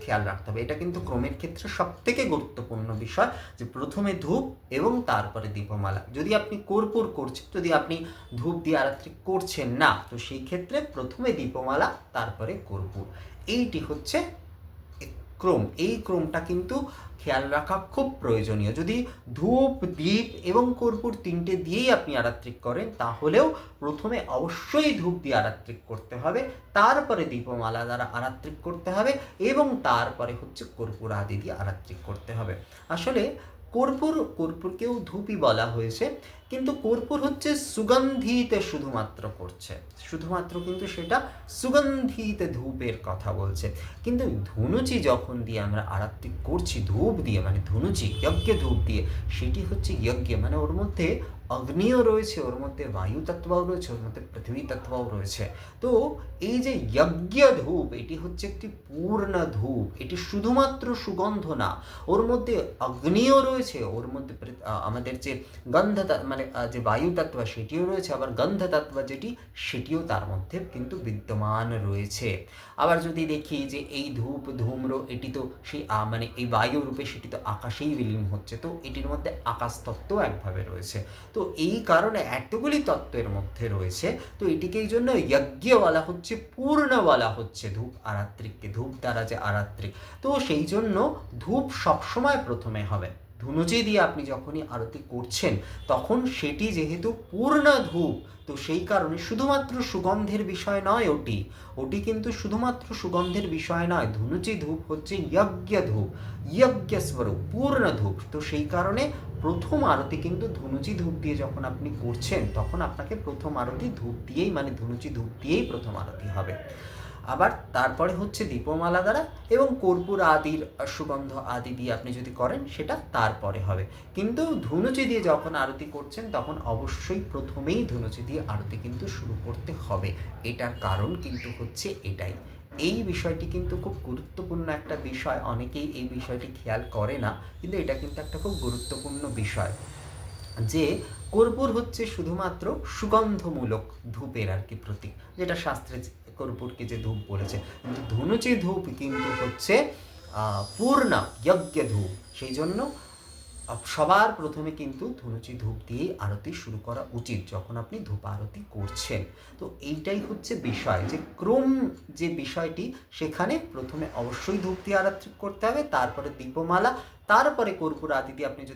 খেয়াল রাখতে হবে। এটা কিন্তু ক্রমের ক্ষেত্রে সব থেকে গুরুত্বপূর্ণ বিষয় যে প্রথমে ধূপ এবং তারপরে দীপমালা। যদি আপনি কর্পূর করছেন, যদি আপনি ধূপ দিয়ে আরাত্রি করছেন না, তো সেই ক্ষেত্রে প্রথমে দীপমালা, তারপরে কর্পূর। এইটি হচ্ছে ক্রম। এই ক্রমটা কিন্তু খেয়াল রাখা খুব প্রয়োজনীয়। যদি ধূপ দ্বীপ এবং কর্পূর তিনটে দিয়েই আপনি আরাত্রিক করেন, তাহলেও প্রথমে অবশ্যই ধূপ দিয়ে আরাত্রিক করতে হবে, তারপরে দীপমালা দ্বারা আরাত্রিক করতে হবে এবং তারপরে হচ্ছে কর্পূর আদি দিয়ে আরাত্রিক করতে হবে। আসলে কর্পূর, কর্পূরকেও ধূপই বলা হয়েছে। কিন্তু কর্পূর হচ্ছে সুগন্ধিতে শুধুমাত্র করছে। শুধুমাত্র কিন্তু সেটা সুগন্ধিতে ধূপের কথা বলছে। কিন্তু ধুনুচি যখন দিয়ে আমরা আরাত্রি করছি, ধূপ দিয়ে মানে ধুনুচি, যজ্ঞে ধূপ দিয়ে, সেটি হচ্ছে যজ্ঞে। মানে ওর মধ্যে অগ্নিও রয়েছে, ওর মধ্যে বায়ু তত্ত্বও রয়েছে, ওর মধ্যে পৃথিবী তত্ত্বও রয়েছে। তো এই যে যজ্ঞ ধূপ, এটি হচ্ছে একটি পূর্ণ ধূপ, এটি শুধুমাত্র সুগন্ধ না, ওর মধ্যে অগ্নিও রয়েছে, ওর মধ্যে আমাদের যে গন্ধ মানে যে বায়ু তত্ত্ব সেটিও রয়েছে, আবার গন্ধ তত্ত্ব যেটি, সেটিও তার মধ্যে কিন্তু বিদ্যমান রয়েছে। আবার যদি দেখি যে এই ধূপ, ধূম্র, এটি তো সেই মানে এই বায়ু রূপে সেটি তো আকাশেই বিলীন হচ্ছে, তো এটির মধ্যে আকাশ তত্ত্ব একভাবে রয়েছে। তো এই কারণে এতগুলি তত্ত্বের মধ্যে রয়েছে, তো এটিকে এই জন্য যজ্ঞ বলা হচ্ছে পূর্ণ বলা হচ্ছে, ধূপ আরাত্রিককে, ধূপ দ্বারা যে আরাত্রিক। তো সেই জন্য ধূপ সবসময় প্রথমে হবে। ধুনুচি দিয়ে আপনি যখনই আরতি করছেন, তখন সেটি যেহেতু পূর্ণ ধূপ, তো সেই কারণে শুধুমাত্র সুগন্ধের বিষয় নয় ওটি। ওটি কিন্তু শুধুমাত্র সুগন্ধের বিষয় নয়, ধুনুচি ধূপ হচ্ছে যজ্ঞ ধূপ, যজ্ঞ স্বরূপ, পূর্ণ ধূপ। তো সেই কারণে প্রথম আরতি কিন্তু ধুনুচি ধূপ দিয়ে যখন আপনি করছেন, তখন আপনাকে প্রথম আরতি ধূপ দিয়েই মানে ধুনুচি ধূপ দিয়েই প্রথম আরতি হবে। আবার তারপরে হচ্ছে দীপমালা দ্বারা এবং কর্পূর আদির সুগন্ধ আদি দিয়ে আপনি যদি করেন, সেটা তারপরে হবে। কিন্তু ধুনুচি দিয়ে যখন আরতি করছেন, তখন অবশ্যই প্রথমেই ধুনুচি দিয়ে আরতি কিন্তু শুরু করতে হবে। এটার কারণ কিন্তু হচ্ছে এটাই। এই বিষয়টি কিন্তু খুব গুরুত্বপূর্ণ একটা বিষয়। অনেকেই এই বিষয়টি খেয়াল করে না, কিন্তু এটা কিন্তু একটা খুব গুরুত্বপূর্ণ বিষয়। যে কর্পূর হচ্ছে শুধুমাত্র সুগন্ধমূলক ধূপের আর কি প্রতীক, যেটা শাস্ত্রে কর্পূরকে যে ধূপ বলেছে। কিন্তু ধনুচি ধূপ কিন্তু হচ্ছে পূর্ণ যজ্ঞ ধূপ। সেই জন্য সবার প্রথমে কিন্তু ধনুচি ধূপ দিয়েই আরতি শুরু করা উচিত, যখন আপনি ধূপ আরতি করছেন। তো এইটাই হচ্ছে বিষয় যে ক্রম যে বিষয়টি, সেখানে প্রথমে অবশ্যই ধূপ দিয়ে আরতি করতে হবে, তারপরে দীপমালা, তারপরে কর্পূর আদি দিয়ে আপনি যদি